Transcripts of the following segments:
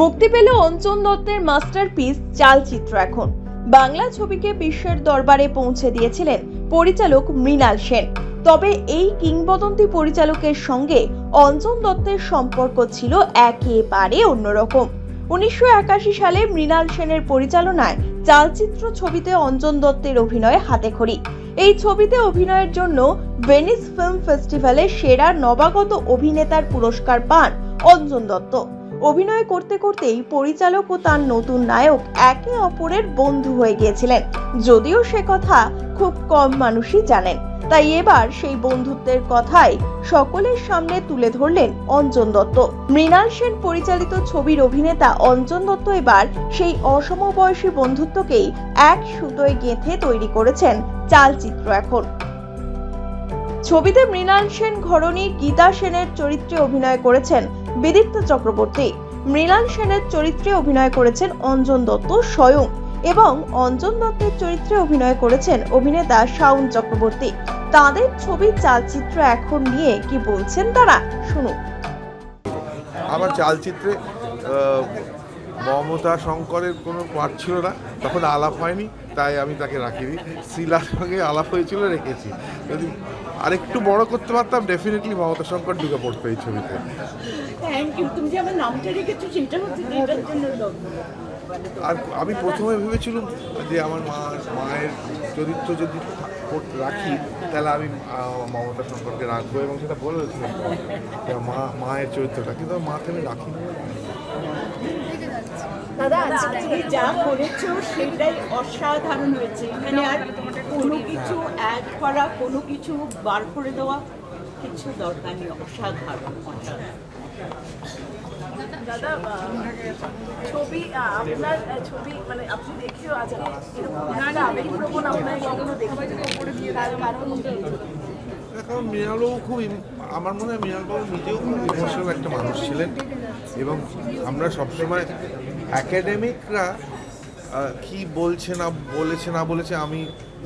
মুক্তি পেল অঞ্চন দত্তের মাস্টারপিস চালচিত্র এখন। বাংলা ছবিকে বিশ্বের দরবারে পৌঁছে দিয়েছিলেন পরিচালক মৃণাল সেন। তবে এই কিংবদন্তি পরিচালকের সঙ্গে অঞ্জন দত্তের সম্পর্ক ছিল একেবারে অন্যরকম। উনিশশো একাশি সালে মৃণাল সেনের পরিচালনায় চালচিত্র ছবিতে অঞ্জন দত্তের অভিনয় হাতেখড়ি এই ছবিতে অভিনয়ের জন্য ভেনিস ফিল্ম ফেস্টিভ্যালে সেরা নবাগত অভিনেতার পুরস্কার পান অঞ্জন দত্ত অভিনয় করতে করতেই পরিচালক ও তার নতুন নায়ক একে অপরের বন্ধু হয়ে গিয়েছিলেন। যদিও সে কথা খুব কম মানুষই জানেন। তাই এবার সেই বন্ধুত্বের কথাই সকলের সামনে তুলে ধরলেন অঞ্জন দত্ত। মৃণাল সেন পরিচালিত ছবির অভিনেতা অঞ্জন দত্ত এবার সেই অসমবয়সী বন্ধুত্বকেই এক সুতোয় গেঁথে তৈরি করেছেন চালচিত্র এখন। ছবিতে মৃণাল সেন ঘরণী গীতা সেনের চরিত্রে অভিনয় করেছেন বিদীপ্ত চক্রবর্তী। মৃণাল সেনের চরিত্রে অভিনয় করেছেন অঞ্জন দত্ত স্বয়ং এবং অঞ্জন দত্তের চরিত্রে অভিনয় করেছেন অভিনেতা শাউন চক্রবর্তী। তাদের ছবি, চালচিত্র এখন নিয়ে কি বলছেন তারা? শুনুন। আমার চালচিত্রে মমতা শঙ্করের কোনো পার্ট ছিল না। তখন আলাপ হয়নি তাই আমি তাকে রাখিনি। শিলার সঙ্গে আলাপ হয়েছিল রেখেছি। যদি আরেকটু বড় করতে পারতাম ডেফিনেটলি মমতা শঙ্কর ঢুকে পড়তো এই ছবিতে। আর আমি প্রথমে ভেবেছিলাম যে আমার মা মায়ের চরিত্র যদি রাখি তাহলে আমি মমতা শঙ্করকে রাখব এবং সেটা বলেছিলাম মা মায়ের চরিত্রটা। কিন্তু মাকে আমি রাখিনি। দাদা আজকে যা করেছ সেটাই অসাধারণ হয়েছে। এখানে আর কোনো কিছু অ্যাড করা কোনো কিছু বার করে দেওয়া কিছু দরকার নেই অসাধারণ দাদা ছবি আপনার ছবি মানে আপনি দেখেও আজকে আবেগপ্রবণ আপনার কখনো দেখবেন তার কারণ কারণ মৃণালবাবু খুব আমার মনে হয় মৃণালবাবু নিজেও খুব ইমোশনাল একটা মানুষ ছিলেন। এবং আমরা সবসময় অ্যাকাডেমিকরা কি বলছে না বলেছে না বলেছে, আমি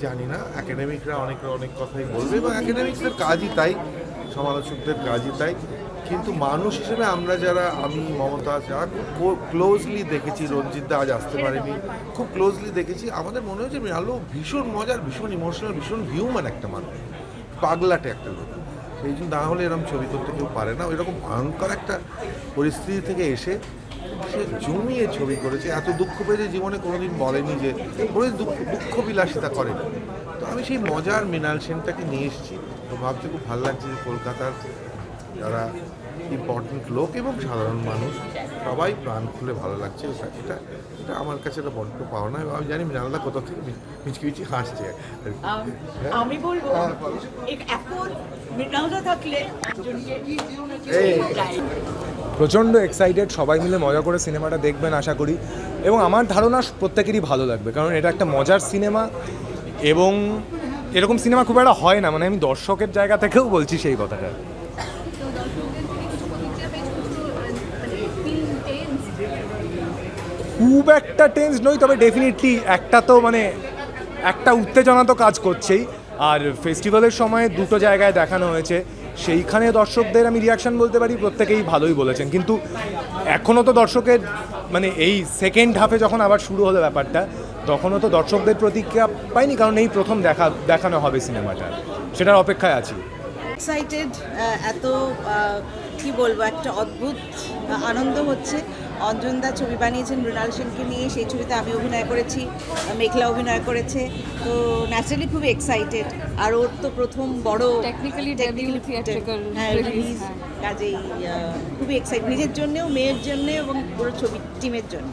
জানি না। অ্যাকাডেমিকরা অনেক অনেক কথাই বলবে, এবং অ্যাকাডেমিকদের কাজই তাই, সমালোচকদের কাজই তাই। কিন্তু মানুষ হিসেবে আমরা যারা, আমি, মমতা যারা খুব ক্লোজলি দেখেছি, রঞ্জিত দা আজ আসতে পারেনি, খুব ক্লোজলি দেখেছি, আমাদের মনে হয়েছে মৃণালবাবু ভীষণ মজার, ভীষণ ইমোশনাল ভীষণ হিউম্যান একটা মানুষ। পাগলাটে একটা লোক। সেই জন্য না হলে এরকম ছবি করতে কেউ পারে না। এরকম ভয়ঙ্কর একটা পরিস্থিতি থেকে এসে সে জমিয়ে ছবি করেছে এত দুঃখ পেয়েছে জীবনে কোনোদিন বলেনি যে কোনো দুঃখ দুঃখ বিলাসিতা করেনি তো আমি সেই মজার মৃণাল সেনটাকে নিয়ে এসেছি তো ভাবতে খুব ভালো লাগছে যে কলকাতার যারা ইম্পর্টেন্ট লোক এবং সাধারণ মানুষ সবাই প্রাণ খুলে ভালো লাগছে এটা এটা এটা আমার কাছে এটা বড্ড পাওনা এবং আমি জানি মৃণালদা কোথাও থেকে মিচকি মিচকি হাসছে। আম, বলব এখন মৃণালদা থাকলে। প্রচণ্ড এক্সাইটেড সবাই মিলে মজা করে সিনেমাটা দেখবেন আশা করি। এবং আমার ধারণা প্রত্যেকেরই ভালো লাগবে, কারণ এটা একটা মজার সিনেমা এবং এরকম সিনেমা খুব একটা হয় না মানে আমি দর্শকের জায়গা থেকেও বলছি সেই কথাটা। খুব একটা টেন্স নই, তবে ডেফিনেটলি একটা তো মানে একটা উত্তেজনা তো কাজ করছেই। আর ফেস্টিভ্যালের সময় দুটো জায়গায় দেখানো হয়েছে। সেইখানে দর্শকদের আমি রিয়াকশন বলতে পারি, প্রত্যেকেই ভালোই বলেছেন। কিন্তু এখনও তো দর্শকের মানে এই সেকেন্ড হাফে যখন আবার শুরু হলো ব্যাপারটা, তখনও তো দর্শকদের প্রতিক্রিয়া পাইনি, কারণ এই প্রথম দেখা, দেখানো হবে সিনেমাটা সেটার অপেক্ষায় আছি। এক্সাইটেড এত কি বলব একটা অদ্ভুত আনন্দ হচ্ছে। অঞ্জনদা ছবি বানিয়েছেন মৃণাল সেনকে নিয়ে সেই ছবিতে আমি অভিনয় করেছি মেঘলা অভিনয় করেছে। তো ন্যাচারালি খুবই এক্সাইটেড আর ওর তো প্রথম বড় টেকনিক্যালি হ্যাঁ রিলিজ হ্যাঁ। কাজেই খুবই এক্সাইট নিজের জন্যেও মেয়ের জন্য এবং পুরো ছবি টিমের জন্য।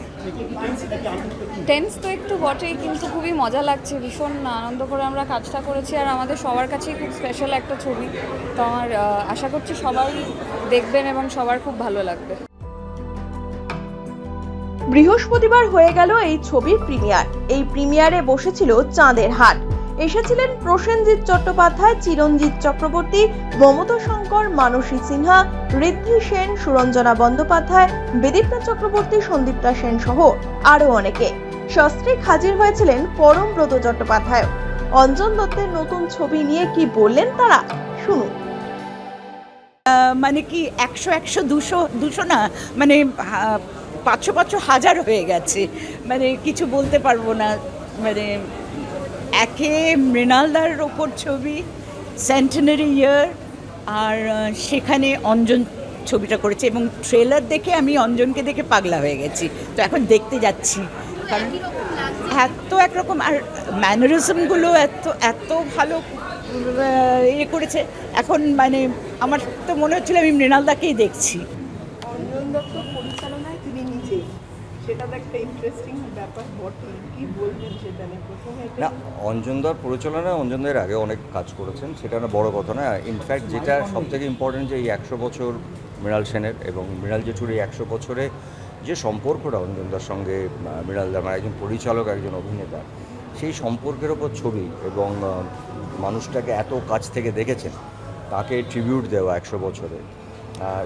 টেন্স তো একটু বটেই কিন্তু খুবই মজা লাগছে ভীষণ আনন্দ করে আমরা কাজটা করেছি আর আমাদের সবার কাছেই খুব স্পেশাল একটা ছবি। তো আমার আশা করছি সবাই দেখবেন এবং সবার খুব ভালো লাগবে। বৃহস্পতিবার হয়ে গেল এই ছবির প্রিমিয়ার এই প্রিমিয়ারে বসেছিল চাঁদের হাট। এসেছিলেন প্রসেনজিৎ চট্টোপাধ্যায় চিরঞ্জিত চক্রবর্তী মমতা শঙ্কর মানসী সিনহা, ঋদ্ধি সেন, সুরঞ্জনা বন্দ্যোপাধ্যায়, বিদীপ্তা চক্রবর্তী, সন্দীপ্তা সেন সহ আরও অনেকে। সস্ত্রীক হাজির হয়েছিলেন পরমব্রত চট্টোপাধ্যায়। অঞ্জন দত্তের নতুন ছবি নিয়ে কি বললেন তারা? শুনুন। মানে কি একশো একশো দুশো দুশো না? মানে পাঁচশো পাঁচশো হাজার হয়ে গেছে। মানে কিছু বলতে পারব না। মানে একে মৃণালদার ওপর ছবি সেন্টেনারি ইয়ার আর সেখানে অঞ্জন ছবিটা করেছে এবং ট্রেলার দেখে আমি অঞ্জনকে দেখে পাগলা হয়ে গেছি। তো এখন দেখতে যাচ্ছি। কারণ এত একরকম, আর ম্যানারিজমগুলো এত এত ভালো ইয়ে করেছে। এখন মানে আমার তো মনে হচ্ছিল আমি মৃণালদাকেই দেখছি। অঞ্জন দত্ত পরিচালনায় তিনি নিজে। সেটা তো একটা ইন্টারেস্টিং ব্যাপার বটে কি বলবেন সেটা নিয়ে? প্রথমে না অঞ্জনদার পরিচালনায় অঞ্জনদের আগে অনেক কাজ করেছেন সেটা না বড় কথা না ইনফ্যাক্ট যেটা সব থেকে ইম্পর্টেন্ট যে এই একশো বছর মৃণাল সেনের এবং মৃণাল জেঠুর এই একশো বছরে যে সম্পর্কটা অঞ্জনদার সঙ্গে আহ, মৃণালদা মানে একজন পরিচালক একজন অভিনেতা সেই সম্পর্কের ওপর ছবি এবং মানুষটাকে এত কাছ থেকে দেখেছেন তাকে ট্রিবিউট দেওয়া একশো বছরে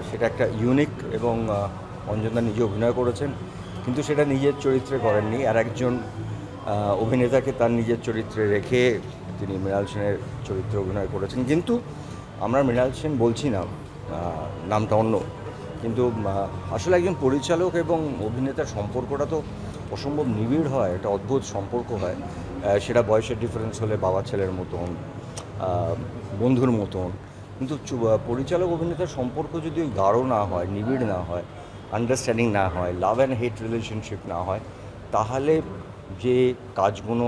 সেটা একটা ইউনিক এবং অঞ্জনদা নিজে অভিনয় করেছেন। কিন্তু সেটা নিজের চরিত্রে করেননি। আর একজন অভিনেতাকে তার নিজের চরিত্রে রেখে তিনি মৃণাল সেনের চরিত্রে অভিনয় করেছেন। কিন্তু আমরা মৃণাল সেন বলছি না নামটা অন্য। কিন্তু আসলে একজন পরিচালক এবং অভিনেতার সম্পর্কটা তো অসম্ভব নিবিড় হয়, একটা অদ্ভুত সম্পর্ক হয়। সেটা বয়সের ডিফারেন্স হলে বাবা ছেলের মতন বন্ধুর মতন। কিন্তু পরিচালক অভিনেতার সম্পর্ক যদি গাঢ় না হয়, নিবিড় না হয় আন্ডারস্ট্যান্ডিং না হয় লাভ অ্যান্ড হেট রিলেশনশিপ না হয়, তাহলে যে কাজগুলো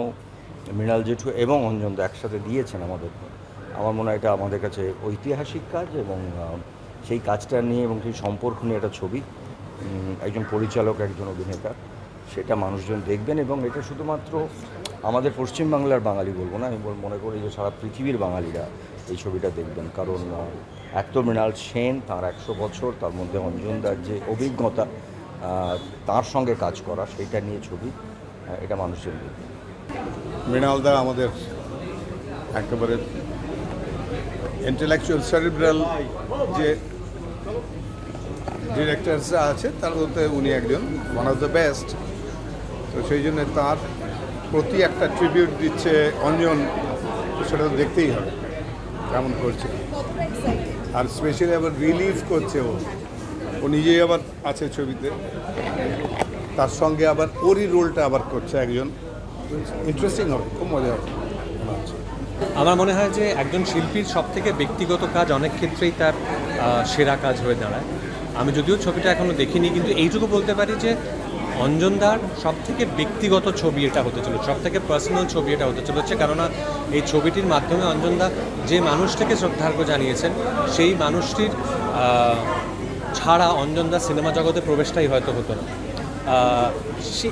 মৃণাল জেঠু এবং অঞ্জন একসাথে দিয়েছেন আমাদেরকে আমার মনে হয় এটা আমাদের কাছে ঐতিহাসিক কাজ এবং সেই কাজটা নিয়ে এবং সেই সম্পর্ক নিয়ে একটা ছবি একজন পরিচালক, একজন অভিনেতা, সেটা মানুষজন দেখবেন এবং এটা শুধুমাত্র আমাদের পশ্চিমবাংলার বাঙালি বলব না, আমি মনে করি যে সারা পৃথিবীর বাঙালিরা এই ছবিটা দেখবেন। কারণ এক তো মৃণাল সেন তার একশো বছর, তার মধ্যে অঞ্জনদার যে অভিজ্ঞতা তার সঙ্গে কাজ করা, সেইটা নিয়ে ছবি এটা মানুষজন দেখবে মৃণালদা আমাদের একেবারে ইন্টেলেকচুয়াল সেরিব্রাল যে ডিরেক্টরসরা আছে, তার মধ্যে উনি একজন ওয়ান অফ দ্য বেস্ট তো সেই জন্য তার প্রতি একটা ট্রিবিউট দিচ্ছে অঞ্জন, সেটা তো দেখতেই হবে। কেমন করছে। আর স্পেশালি আবার রিলিভ করছে ও। ও নিজেই আবার আছে ছবিতে। তার সঙ্গে আবার ওরই রোলটা আবার করছে একজন। ইন্টারেস্টিং হবে, খুব মজা হবে। আমার মনে হয় যে একজন শিল্পীর সব থেকে ব্যক্তিগত কাজ অনেক ক্ষেত্রেই তার সেরা কাজ হয়ে দাঁড়ায়। আমি যদিও ছবিটা এখনও দেখিনি, কিন্তু এইটুকু বলতে পারি যে অঞ্জনদার সব থেকে ব্যক্তিগত ছবি এটা হতে চলেছে সব থেকে পার্সোনাল ছবি এটা হতে চলেছে। কেননা এই ছবিটির মাধ্যমে অঞ্জনদা যে মানুষটাকে শ্রদ্ধার্ঘ্য জানিয়েছেন, সেই মানুষটির ছাড়া অঞ্জনদা সিনেমা জগতে প্রবেশটাই হয়তো হতো না। সে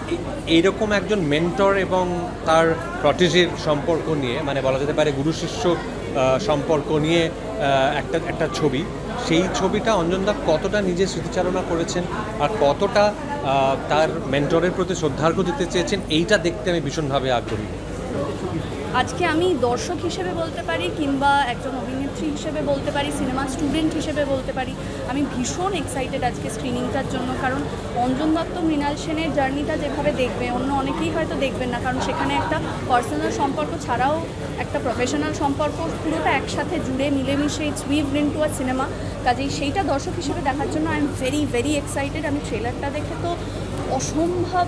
এইরকম একজন মেন্টর এবং তার প্রটেজের সম্পর্ক নিয়ে মানে বলা যেতে পারে গুরু শিষ্য সম্পর্ক নিয়ে একটা একটা ছবি সেই ছবিটা অঞ্জনদা কতটা নিজে স্মৃতিচারণা করেছেন আর কতটা তার মেন্টরের প্রতি শ্রদ্ধার্ঘ দিতে চেয়েছেন, এইটা দেখতে আমি ভীষণভাবে আগ্রহী। আজকে আমি দর্শক হিসেবে বলতে পারি কিংবা একজন অভিনেত্রী হিসেবে বলতে পারি, সিনেমা স্টুডেন্ট হিসেবে বলতে পারি, আমি ভীষণ এক্সাইটেড আজকে স্ক্রিনিংটার জন্য। কারণ অঞ্জন দত্ত, মৃণাল সেনের জার্নিটা যেভাবে দেখবে, অন্য অনেকেই হয়তো দেখবেন না, কারণ সেখানে একটা পার্সোনাল সম্পর্ক ছাড়াও একটা প্রফেশনাল সম্পর্ক পুরোটা একসাথে জুড়ে মিলেমিশে it's weave into a cinema কাজেই সেইটা দর্শক হিসেবে দেখার জন্য I am very very excited আমি ট্রেলারটা দেখে তো অসম্ভব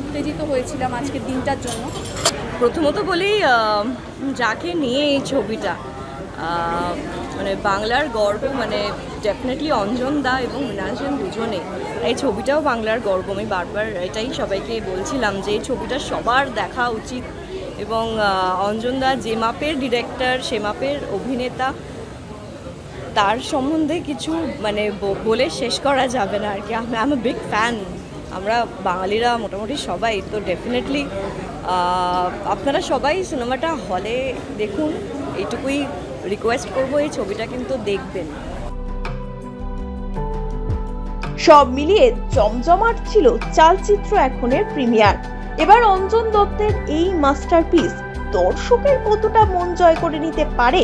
উত্তেজিত হয়েছিলাম আজকের দিনটার জন্য। প্রথমত বলি যাকে নিয়ে এই ছবিটা মানে বাংলার গর্ব মানে ডেফিনেটলি অঞ্জন দা এবং মৃণাল সেন দুজনে, এই ছবিটাও বাংলার গর্ব। আমি বারবার এটাই সবাইকে বলছিলাম যে এই ছবিটা সবার দেখা উচিত এবং অঞ্জন দা যে মাপের ডিরেক্টর সে মাপের অভিনেতা, তার সম্বন্ধে কিছু মানে বলে শেষ করা যাবে না আর কি। আমি আম বিগ ফ্যান আমরা বাঙালিরা মোটামুটি সবাই, তো ডেফিনেটলি আপনারা সবাই সিনেমাটা হলে দেখুন, এইটুকুই রিকোয়েস্ট করব, এই ছবিটা কিন্তু দেখবেন। সব মিলিয়ে জমজমাট ছিল চালচিত্র এখনের প্রিমিয়ার। এবার অঞ্জন দত্তের এই মাস্টারপিস দর্শকের কতটা মন জয় করে নিতে পারে,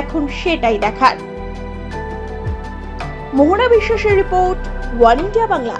এখন সেটাই দেখার। মোহনা বিশ্বাসের রিপোর্ট, ওয়ান ইন্ডিয়া বাংলা।